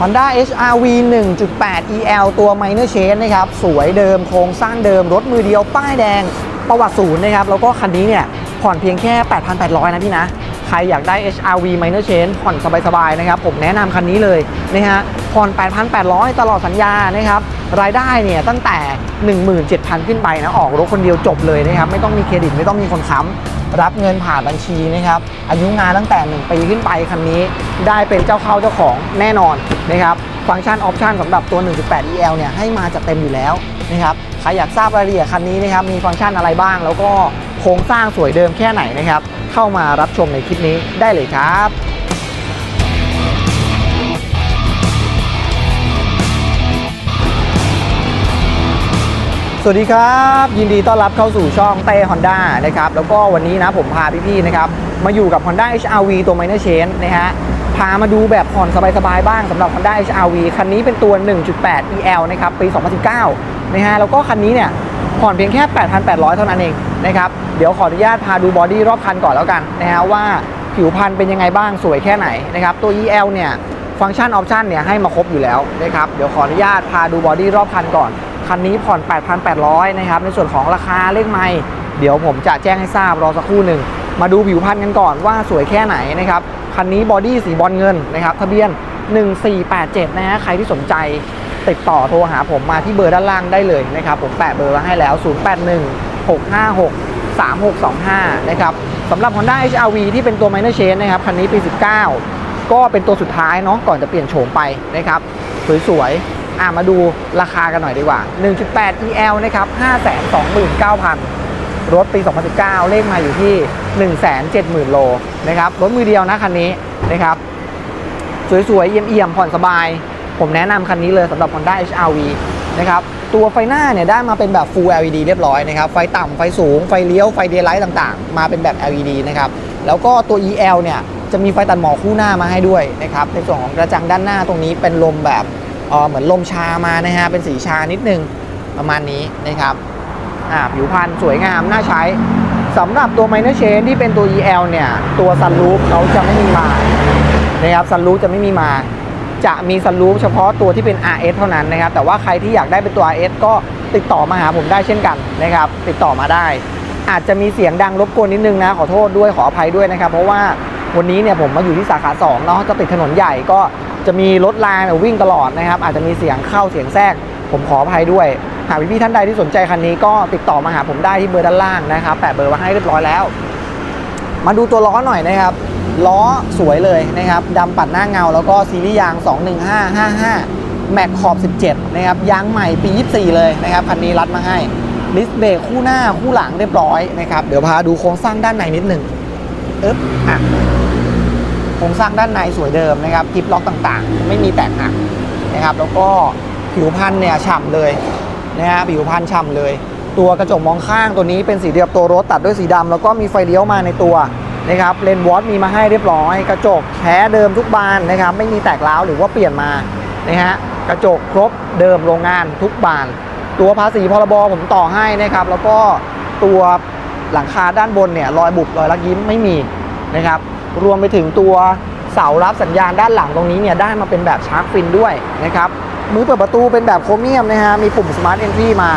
Honda HRV 1.8 EL ตัว Minor Change นะครับ สวยเดิมโครงสร้างเดิม รถมือเดียว ป้ายแดง ประวัติศูนย์นะครับ แล้วก็คันนี้เนี่ย ผ่อนเพียงแค่ 8,800 นะพี่นะ ใครอยากได้ HRV Minor Change ผ่อนสบายๆนะครับ ผมแนะนำคันนี้เลยนะฮะผ่อน 8,800 ตลอดสัญญานะครับ รายได้เนี่ยตั้งแต่ 17,000 ขึ้นไปนะ ออกรถคนเดียวจบเลยนะครับ ไม่ต้องมีเครดิตไม่ต้องมีคนค้ำรับเงินผ่านบัญชีนะครับ อายุงานตั้งแต่ 1 ปีขึ้นไปคันนี้ ได้เป็นเจ้าเข้าเจ้าของแน่นอนนะครับฟังก์ชันออปชันสำหรับตัว 1.8 EL เนี่ยให้มาจัดเต็มอยู่แล้วนะครับใครอยากทราบรายละเอียดคันนี้นะครับมีฟังก์ชันอะไรบ้าง แล้วก็โครงสร้างสวยเดิมแค่ไหนนะครับ เข้ามารับชมในคลิปนี้ได้เลยครับสวัสดีครับ ยินดีต้อนรับเข้าสู่ช่องเต้ Honda นะครับแล้วก็วันนี้นะผมพาพี่ๆนะครับมาอยู่กับ Honda HRV ตัว Minor Change นะฮะพามาดูแบบผ่อนสบายๆบ้างสำหรับ Honda HRV คันนี้เป็นตัว 1.8 EL นะครับปี 2019นะฮะแล้วก็คันนี้เนี่ย ผ่อนเพียงแค่ 8,800 เท่านั้นเองนะครับเดี๋ยวขออนุญาตพาดูบอดี้รอบคันก่อนแล้วกันนะฮะว่าผิวพรรณเป็นยังไงบ้างสวยแค่ไหนนะครับตัว EL เนี่ยฟังก์ชันออปชันเนี่ยให้มาครบอยู่แล้วนะครับเดี๋ยวขออนุญาตพาดูบอดี้รอบคันก่อน คันนี้ผ่อน 8,800 นะครับในส่วนของราคาเลขไม่เดี๋ยวผมจะแจ้งให้ทราบรอสักครู่หนึ่งมาดูผิวพรรณกันก่อนว่าสวยแค่ไหนนะครับคันนี้บอดี้สีบอลเงินนะครับทะเบียน 1487 นะฮะใครที่สนใจ ติดต่อโทรหาผมมาที่เบอร์ด้านล่างได้เลยนะครับ ผมแปะเบอร์ไว้ให้แล้ว 081 656 3625 นะครับสำหรับ Honda HRV ที่เป็นตัว Minor Change นะครับ คันนี้ปี 19 ก็เป็นตัวสุดท้ายเนาะก่อนจะเปลี่ยนโฉมไปนะครับสวยๆอะมาดูราคากันหน่อยดีกว่า 1.8 EL นะครับ 529,000 รถปี 2019 เลขมาอยู่ที่ 170,000 โลนะครับรถมือเดียวนะคันนี้นะครับสวยๆเอี่ยมๆผ่อนสบาย ผมแนะนำคันนี้เลยสำหรับ Honda HRV นะครับตัวไฟหน้าเนี่ยได้มาเป็นแบบ Full LED เรียบร้อยนะครับไฟต่ำไฟสูงไฟเลี้ยวไฟเดย์ไลท์ต่างๆ มาเป็นแบบ LED นะครับแล้วก็ตัว EL เนี่ยจะมีไฟตัดหมอกคู่หน้ามาให้ด้วยนะครับในส่วนของกระจังด้านหน้าตรงนี้เป็นลมแบบเออเหมือนลมชามานะฮะเป็นสีชานิดนึงประมาณนี้นะครับอ่าผิวพรรณสวยงามน่าใช้สำหรับตัว Minor Chain ที่เป็นตัว EL เนี่ยตัวซันรูฟเขาจะไม่มีมานะครับซันรูฟจะไม่มีมา จะมีซันรูฟเฉพาะตัวที่เป็น RS เท่านั้นนะครับ แต่ว่าใครที่อยากได้เป็นตัว RS ก็ติดต่อมาหาผมได้เช่นกันนะครับ ติดต่อมาได้ อาจจะมีเสียงดังรบกวนนิดนึงนะ ขอโทษด้วยขออภัยด้วยนะครับ เพราะว่าวันนี้เนี่ยผมมาอยู่ที่สาขา2เนาะจะติดถนนใหญ่ก็จะมีรถรางเนี่ยวิ่งตลอดนะครับ อาจจะมีเสียงเข้าเสียงแทรก ผมขออภัยด้วย หากพี่ๆท่านใดที่สนใจคันนี้ก็ติดต่อมาหาผมได้ที่เบอร์ด้านล่างนะครับแปะเบอร์ไว้ให้เรียบร้อยแล้ว มาดูตัวล้อหน่อยนะครับ ล้อสวยเลยนะครับดำปัดหน้าเงาแล้วก็ซีรีส์ยาง 21555 แม็กขอบ 17 นะครับยางใหม่ปี 24 เลยนะครับคันนี้รัดมาให้ลิสเบรกคู่หน้าคู่หลังเรียบร้อยนะครับเดี๋ยวพาดูโครงสร้างด้านในนิดหนึ่งอึ๊บอะโครงสร้างด้านในสวยเดิมนะครับกิฟล็อกต่างๆ ไม่มีแตกหักนะครับ แล้วก็ผิวพันธุ์เนี่ยฉ่ำเลยนะฮะผิวพันธุ์ฉ่ำเลย ตัวกระจกมองข้างตัวนี้เป็นสีเดียวกับตัวรถตัดด้วยสีดำแล้วก็มีไฟเลี้ยวมาในตัว นะครับเลนวอตมีมาให้เรียบร้อย กระจกแท้เดิมทุกบานนะครับไม่มีแตกร้าวหรือว่าเปลี่ยนมานะฮะกระจกครบเดิมโรงงานทุกบาน ตัวภาษีพรบผมต่อให้นะครับ แล้วก็ตัวหลังคาด้านบนเนี่ยรอยบุบรอยลักยิ้มไม่มีนะครับรวมไปถึงตัวเสารับสัญญาณด้านหลังตรงนี้เนี่ยได้มาเป็นแบบชาร์กฟินด้วยนะครับมือเปิดประตูเป็นแบบโครเมียมนะฮะมีปุ่มสมาร์ทเอนทรีมา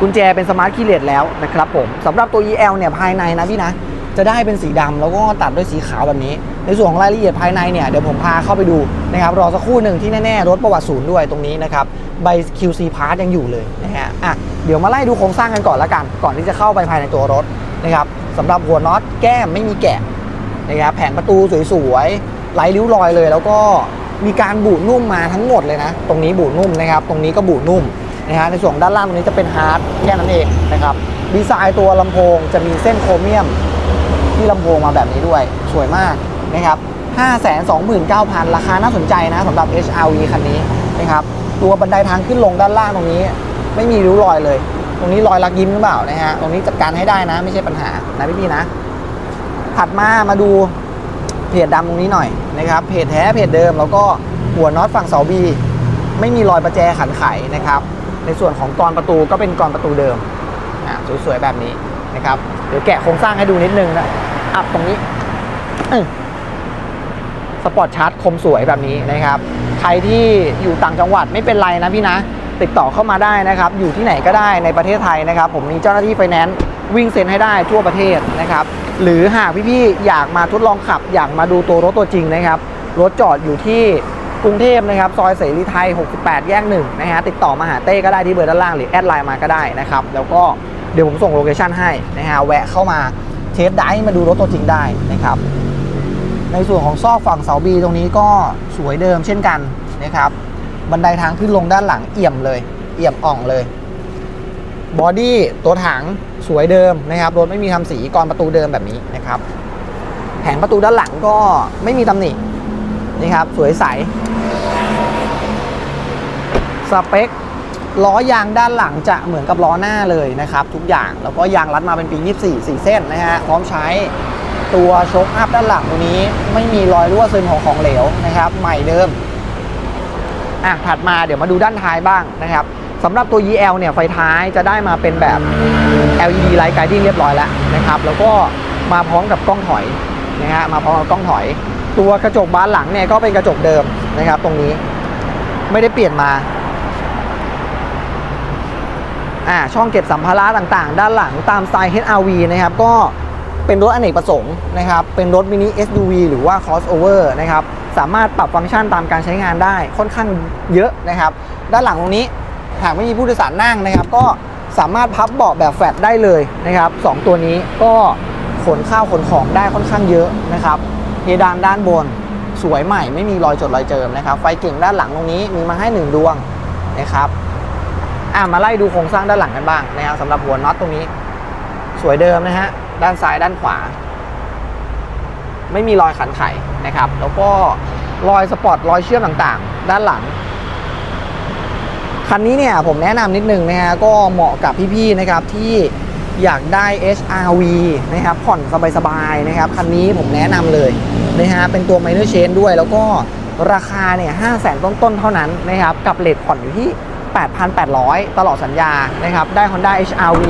กุญแจเป็นสมาร์ทคีย์เลสแล้วนะครับผมสำหรับตัว EL เนี่ยภายในนะพี่นะ จะได้เป็นสีดำแล้วก็ตัดด้วยสีขาวแบบนี้ ในส่วนของรายละเอียดภายในเนี่ยเดี๋ยวผมพาเข้าไปดูนะครับรอสักครู่หนึ่งที่แน่ๆ รถประวัติศูนย์ด้วยตรงนี้นะครับใบ QC Part ยังอยู่เลยนะฮะอะเดี๋ยวมาไล่ดูโครงสร้างกันก่อนละกัน ก่อนที่จะเข้าไปภายในตัวรถนะครับสำหรับหัวน็อตแก้มไม่มีแกะนะครับแผงประตูสวยๆไร้ริ้วรอยเลย แล้วก็มีการบูดนุ่มมาทั้งหมดเลยนะ ตรงนี้บูดนุ่มนะครับ ตรงนี้ก็บูดนุ่ม นะฮะในส่วนด้านล่างตรงนี้จะเป็นฮาร์ดแค่นั้นเองนะครับดีไซน์ตัวลำโพงจะมีเส้นโครเมียม ที่ลำโพงมาแบบนี้ด้วย สวยมากนะครับ529,000 ราคาน่าสนใจนะสำหรับ HRV คันนี้นะครับตัวบันไดทางขึ้นลงด้านล่างตรงนี้ ไม่มีริ้วรอยเลย ตรงนี้รอยลักยิ้มหรือเปล่านะฮะตรงนี้จัดการให้ได้นะ ไม่ใช่ปัญหานะพี่ๆนะ ถัดมามาดูเพจดำตรงนี้หน่อยนะครับเพจแท้เพจเดิมแล้วก็หัวน็อตฝั่งเสาบีไม่มีรอยประแจขันไขนะครับ ในส่วนของกรประตูก็เป็นกรประตูเดิมสวยๆแบบนี้นะครับเดี๋ยวแกะโครงสร้างให้ดูนิดนึงนะอับตรงนี้สปอร์ตชาร์จคมสวยแบบนี้นะครับ ใครที่อยู่ต่างจังหวัดไม่เป็นไรนะพี่นะ ติดต่อเข้ามาได้นะครับ อยู่ที่ไหนก็ได้ในประเทศไทยนะครับ ผมมีเจ้าหน้าที่ไฟแนนซ์วิ่งเซ็นให้ได้ทั่วประเทศนะครับ หรือหากพี่ๆอยากมาทดลองขับ อยากมาดูตัวรถตัวจริงนะครับ รถจอดอยู่ที่ กรุงเทพนะครับซอยเสรีไทย 68 แยกหนึ่งนะฮะติดต่อมาหาเต้ก็ได้ที่เบอร์ด้านล่างหรือแอดไลน์มาก็ได้นะครับแล้วก็เดี๋ยวผมส่งโลเคชั่นให้นะฮะแวะเข้ามาเทสได้มาดูรถตัวจริงได้นะครับในส่วนของซอกฝั่งเสาบีตรงนี้ก็สวยเดิมเช่นกันนะครับบันไดทางขึ้นลงด้านหลังเอี่ยมเลย เอี่ยมอ่องเลยบอดี้ตัวถังสวยเดิมนะครับรถไม่มีทำสีกรประตูเดิมแบบนี้นะครับแผงประตูด้านหลังก็ไม่มีตำหนินี่ครับสวยใส สเปคล้อยางด้านหลังจะเหมือนกับล้อหน้าเลยนะครับ ทุกอย่างแล้วก็ยางรัดมาเป็นปี 24 4 เส้นนะฮะพร้อมใช้ตัวโชคอัพด้านหลังตัวนี้ไม่มีรอยรั่วซึมของของเหลวนะครับ ใหม่เดิมอะถัดมาเดี๋ยวมาดูด้านท้ายบ้างนะครับสำหรับตัว EL เนี่ยไฟท้ายจะได้มาเป็นแบบ LED Light Guiding เรียบร้อยแล้วนะครับ แล้วก็มาพร้อมกับกล้องถอยนะฮะมาพร้อมกับกล้องถอย ตัวกระจกบานหลังเนี่ยก็เป็นกระจกเดิมนะครับ ตรงนี้ไม่ได้เปลี่ยนมา อ่าช่องเก็บสัมภาระต่างๆ ด้านหลังตามสไตล์ HRV นะครับก็เป็นรถอเนกประสงค์นะครับเป็นรถมินิ SUV หรือว่า crossover นะครับสามารถปรับฟังก์ชันตามการใช้งานได้ค่อนข้างเยอะนะครับ ด้านหลังตรงนี้หากไม่มีผู้โดยสารนั่งนะครับ ก็สามารถพับเบาะแบบแฟลตได้เลยนะครับสองตัวนี้ก็ขนข้าวขนของได้ค่อนข้างเยอะนะครับเพดานด้านบนสวยใหม่ไม่มีรอยจดรอยเจิมนะครับ ไฟเก่งด้านหลังตรงนี้มีมาให้หนึ่งดวงนะครับ อะมาไล่ดูโครงสร้างด้านหลังกันบ้างนะครับสำหรับหัวน็อตตรงนี้ สวยเดิมนะฮะด้านซ้ายด้านขวา ไม่มีรอยขันไขนะครับ แล้วก็รอยสปอตรอยเชื่อมต่างๆ ด้านหลังคันนี้เนี่ยผมแนะนำนิดนึงนะฮะก็เหมาะกับพี่ๆนะครับที่อยากได้ HRV นะครับผ่อนสบายๆนะครับคันนี้ผมแนะนำเลยนะฮะเป็นตัว minor chain ด้วย แล้วก็ราคาเนี่ย5 0 0 0 0ต้นๆ เท่านั้นนะครับกับเลทผ่อนอยู่ที่ 8,800 ตลอดสัญญานะครับ ได้ Honda HRV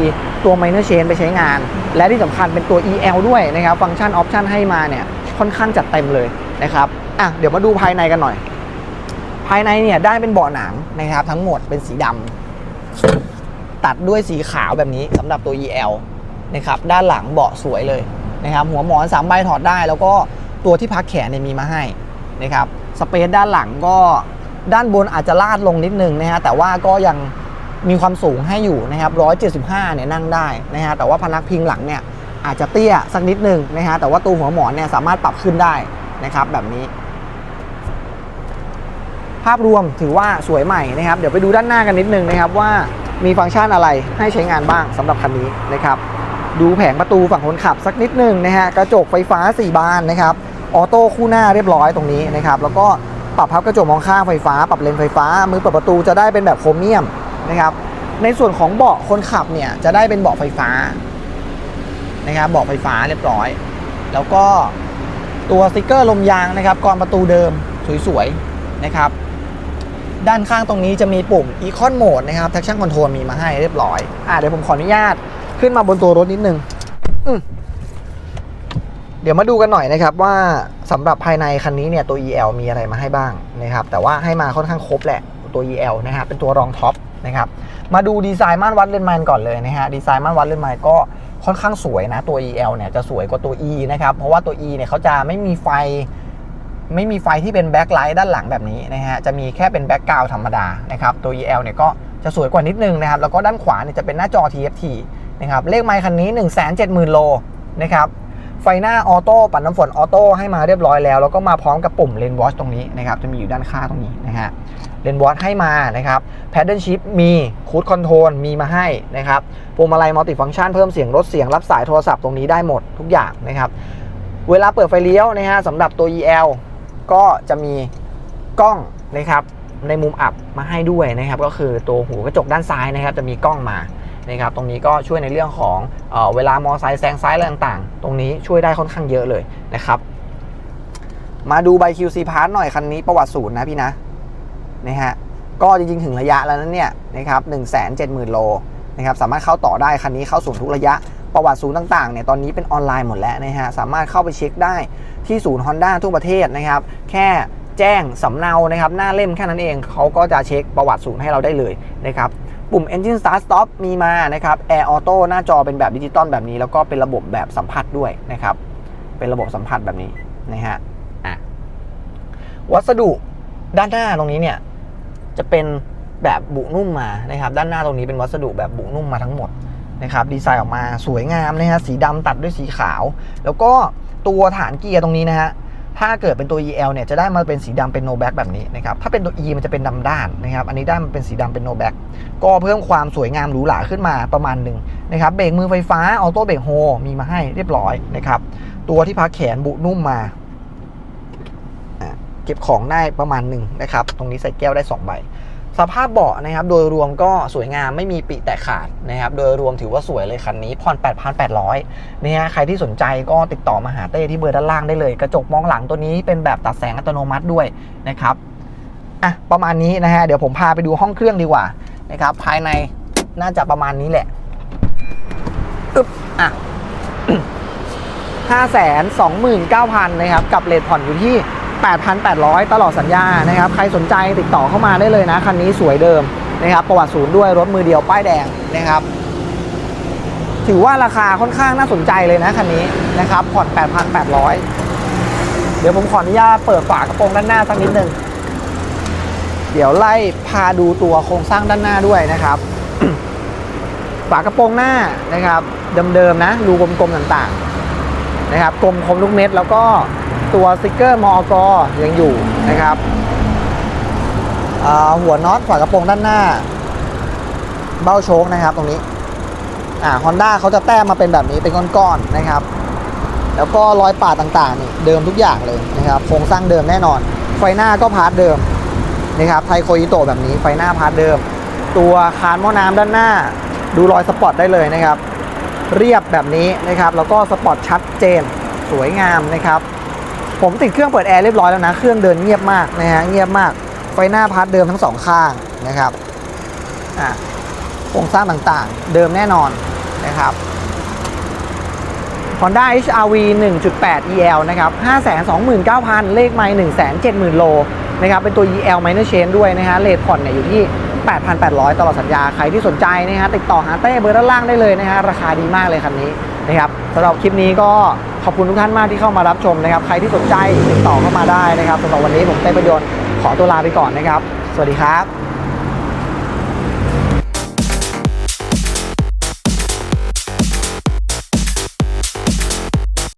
ตัว minor chain ไปใช้งาน และที่สำคัญเป็นตัว EL ด้วยนะครับ ฟังก์ชันออปชันให้มาเนี่ย ค่อนข้างจัดเต็มเลยนะครับอะเดี๋ยวมาดูภายในกันหน่อย ภายในเนี่ยได้เป็นเบาะหนังนะครับ ทั้งหมดเป็นสีดำตัดด้วยสีขาวแบบนี้สำหรับตัว EL นะครับด้านหลังเบาะสวยเลยนะครับ หัวหมอนสามใบถอดได้ แล้วก็ตัวที่พักแขนเนี่ยมีมาให้นะครับสเปซด้านหลังก็ ด้านบนอาจจะลาดลงนิดนึงนะฮะแต่ว่าก็ยังมีความสูงให้อยู่นะครับ175เนี่ยนั่งได้นะฮะแต่ว่าพนักพิงหลังเนี่ยอาจจะเตี้ยสักนิดนึงนะฮะแต่ว่าตัวหัวหมอนเนี่ยสามารถปรับขึ้นได้นะครับแบบนี้ ภาพรวมถือว่าสวยใหม่นะครับ เดี๋ยวไปดูด้านหน้ากันนิดนึงนะครับว่ามีฟังก์ชันอะไรให้ใช้งานบ้างสำหรับคันนี้นะครับดูแผงประตูฝั่งคนขับสักนิดนึงนะฮะกระจกไฟฟ้า 4 บานนะครับออโต้คู่หน้าเรียบร้อยตรงนี้นะครับแล้วก็ ปรับพับกระจกมองข้างไฟฟ้า ปรับเลนไฟฟ้า มือเปิดประตูจะได้เป็นแบบโครเมียมนะครับ ในส่วนของเบาะคนขับเนี่ยจะได้เป็นเบาะไฟฟ้านะครับเบาะไฟฟ้าเรียบร้อย แล้วก็ตัวสติกเกอร์ลมยางนะครับกรประตูเดิมสวยๆนะครับ ด้านข้างตรงนี้จะมีปุ่ม Econ Mode นะครับ Traction Control มีมาให้เรียบร้อย อะเดี๋ยวผมขออนุญาตขึ้นมาบนตัวรถนิดนึง อืม ดี๋ยวมาดูกันหน่อยนะครับว่าสำหรับภายในคันนี้เนี่ยตัว EL มีอะไรมาให้บ้างนะครับแต่ว่าให้มาค่อนข้างครบแหละตัว EL นะครับเป็นตัวรองท็อปนะครับมาดูดีไซน์ม่านวัดเลนส์ไมล์ก่อนเลยนะฮะดีไซน์ม่านวัดเลนส์ไมล์ก็ค่อนข้างสวยนะตัว EL เนี่ยจะสวยกว่าตัว E นะครับเพราะว่าตัว E เนี่ยเขาจะไม่มีไฟไม่มีไฟที่เป็นแบ็คไลท์ด้านหลังแบบนี้นะฮะจะมีแค่เป็นแบ็คกราวธรรมดานะครับตัว EL เนี่ยก็จะสวยกว่านิดนึงนะครับแล้วก็ด้านขวาเนี่ยจะเป็นหน้าจอ TFT นะครับเลขไมค์คันนี้ 170,000โลนะครับ ไฟหน้าออโต้ปัดน้ำฝนออโต้ให้มาเรียบร้อยแล้ว แล้วก็มาพร้อมกับปุ่มเลนวอชตรงนี้นะครับจะมีอยู่ด้านข้างตรงนี้นะฮะเลนวอชให้มานะครับแพดเดิลชิพมีคูดคอนโทรลมีมาให้นะครับพวงมาลัยมัลติฟังก์ชันเพิ่มเสียงลดเสียงรับสายโทรศัพท์ตรงนี้ได้หมดทุกอย่างนะครับเวลาเปิดไฟเลี้ยวนะฮะสำหรับตัว EL ก็จะมีกล้องนะครับในมุมอับมาให้ด้วยนะครับ ก็คือตัวหูกระจกด้านซ้ายนะครับ จะมีกล้องมา นะครับตรงนี้ก็ช่วยในเรื่องของเออเวลามอไซค์แซงซ้ายอะไรต่างๆ ตรงนี้ช่วยได้ค่อนข้างเยอะเลยนะครับ มาดูใบ QC Pass หน่อยคันนี้ประวัติศูนย์นะพี่นะนะฮะก็จริงๆ ถึงระยะแล้วนั้นเนี่ยนะครับ1 7 0 0 0 0โลนะครับสามารถเข้าต่อได้คันนี้เข้าศูนย์ทุกระยะประวัติศูนย์ต่างๆเนี่ยตอนนี้เป็นออนไลน์หมดแล้วนะฮะสามารถเข้าไปเช็คได้ที่ศูนย์ Honda ทั่วประเทศนะครับ แค่แจ้งสำเนานะครับหน้าเล่มแค่นั้นเองเขาก็จะเช็คประวัติศูนย์ให้เราได้เลยนะครับ ปุ่ม Engine Start Stop มีมานะครับ Air Auto หน้าจอเป็นแบบดิจิตอลแบบนี้ แล้วก็เป็นระบบแบบสัมผัสด้วยนะครับ เป็นระบบสัมผัสแบบนี้นะฮะอะวัสดุด้านหน้าตรงนี้เนี่ยจะเป็นแบบบุนุ่มมานะครับ ด้านหน้าตรงนี้เป็นวัสดุแบบบุนุ่มมาทั้งหมดนะครับ ดีไซน์ออกมาสวยงามนะฮะสีดำตัดด้วยสีขาว แล้วก็ตัวฐานเกียร์ตรงนี้นะฮะ ถ้าเกิดเป็นตัว EL เนี่ยจะได้มาเป็นสีดำเป็นโนแบ็กแบบนี้นะครับถ้าเป็นตัว E มันจะเป็นดำด้านนะครับอันนี้ได้มันเป็นสีดำเป็นโนแบ็กก็เพิ่มความสวยงามหรูหราขึ้นมาประมาณหนึ่งนะครับเบรกมือไฟฟ้าออโต้เบรกโฮมีมาให้เรียบร้อยนะครับตัวที่พักแขนบุนุ่มมาอะเก็บของได้ประมาณหนึ่งนะครับตรงนี้ใส่แก้วได้2ใบ สภาพเบาะนะครับโดยรวมก็สวยงามไม่มีปิแตกขาดนะครับโดยรวมถือว่าสวยเลยคันนี้ผ่อน 8,800นะฮะใครที่สนใจก็ติดต่อมาหาเต้ที่เบอร์ด้านล่างได้เลย กระจกมองหลังตัวนี้เป็นแบบตัดแสงอัตโนมัติด้วยนะครับอะประมาณนี้นะฮะเดี๋ยวผมพาไปดูห้องเครื่องดีกว่านะครับภายในน่าจะประมาณนี้แหละอึบอะ5 2 9 0 0 0นะครับกับเลทผ่อนอยู่ที่ 8,800 ตลอดสัญญานะครับ ใครสนใจติดต่อเข้ามาได้เลยนะ คันนี้สวยเดิมนะครับ ประวัติศูนย์ด้วยรถมือเดียวป้ายแดงนะครับ ถือว่าราคาค่อนข้างน่าสนใจเลยนะคันนี้นะครับ ผ่อน 8,800 เดี๋ยวผมขออนุญาตเปิดฝากระโปรงด้านหน้าสักนิดนึง เดี๋ยวไล่พาดูตัวโครงสร้างด้านหน้าด้วยนะครับ ฝากระโปรงหน้านะครับ เดิมๆนะ รูกลมๆต่างๆ นะครับ กลมคมลูกเม็ดแล้วก็ ตัวสติกเกอร์มอกยังอยู่นะครับหัวน็อตฝากระโปรงด้านหน้า เบ้าโชคนะครับตรงนี้อ่าฮอนด้าเขาจะแต้มมาเป็นแบบนี้เป็นก้อนๆนะครับ แล้วก็รอยปาดต่างๆนี่เดิมทุกอย่างเลยนะครับโครงสร้างเดิมแน่นอน ไฟหน้าก็พาร์ทเดิมนะครับไทโคอิโตแบบนี้ไฟหน้าพาร์ทเดิม ตัวคานหม้อน้ำด้านหน้า ดูรอยสปอตได้เลยนะครับ เรียบแบบนี้นะครับ แล้วก็สปอตชัดเจนสวยงามนะครับ ผมติดเครื่องเปิดแอร์เรียบร้อยแล้วนะ เครื่องเดินเงียบมากนะฮะ เงียบมาก ไฟหน้าพาร์ทเดิมทั้งสองข้างนะครับ อะโครงสร้างต่างๆ เดิมแน่นอนนะครับ Honda HRV 1.8 EL นะครับ 529,000 เลขไมล์170,000 โลนะครับ เป็นตัว EL minor change ด้วยนะฮะ เลทผ่อนเนี่ยอยู่ที่ 8,800 ตลอดสัญญา ใครที่สนใจนะฮะ ติดต่อหาเต้เบอร์ด้านล่างได้เลยนะฮะ ราคาดีมากเลยคันนี้ นะครับสำหรับคลิปนี้ก็ขอบคุณทุกท่านมากที่เข้ามารับชมนะครับ ใครที่สนใจติดต่อเข้ามาได้นะครับสำหรับวันนี้ผมเต้ประยนต์ขอตัวลาไปก่อนนะครับ สวัสดีครับ